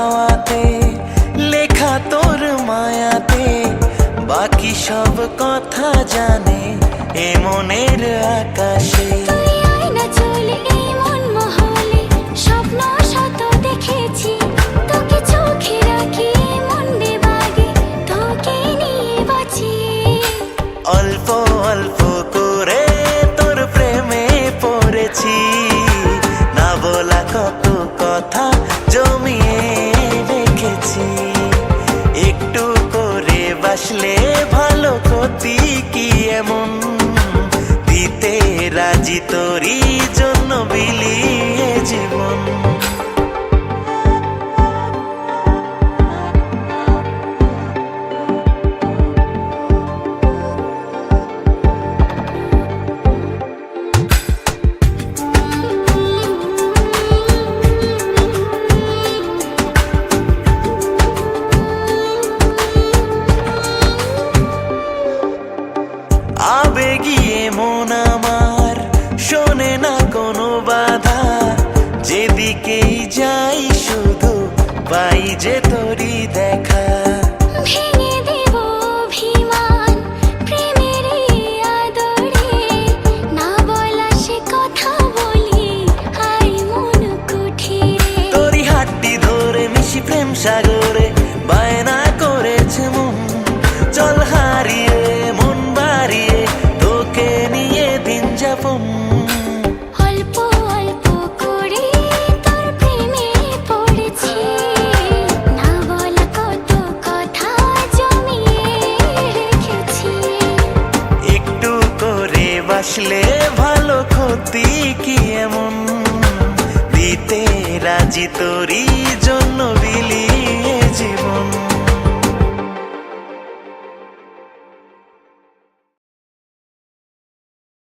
হাওয়াতে লেখা তোর মায়াতে বাকি সব কথা জানে এমনের আকাশে। অল্প অল্প করে তোর প্রেমে পড়েছি না বলা কত কথা জমি বাসলে ভালো ক্ষতি কি এমন? দিতে রাজি তোরই যেদিকেই যাই শুধু পাই যে তোরই দেখা। বাসলে ভালো ক্ষতি কি এমন? দিতে রাজি তোরই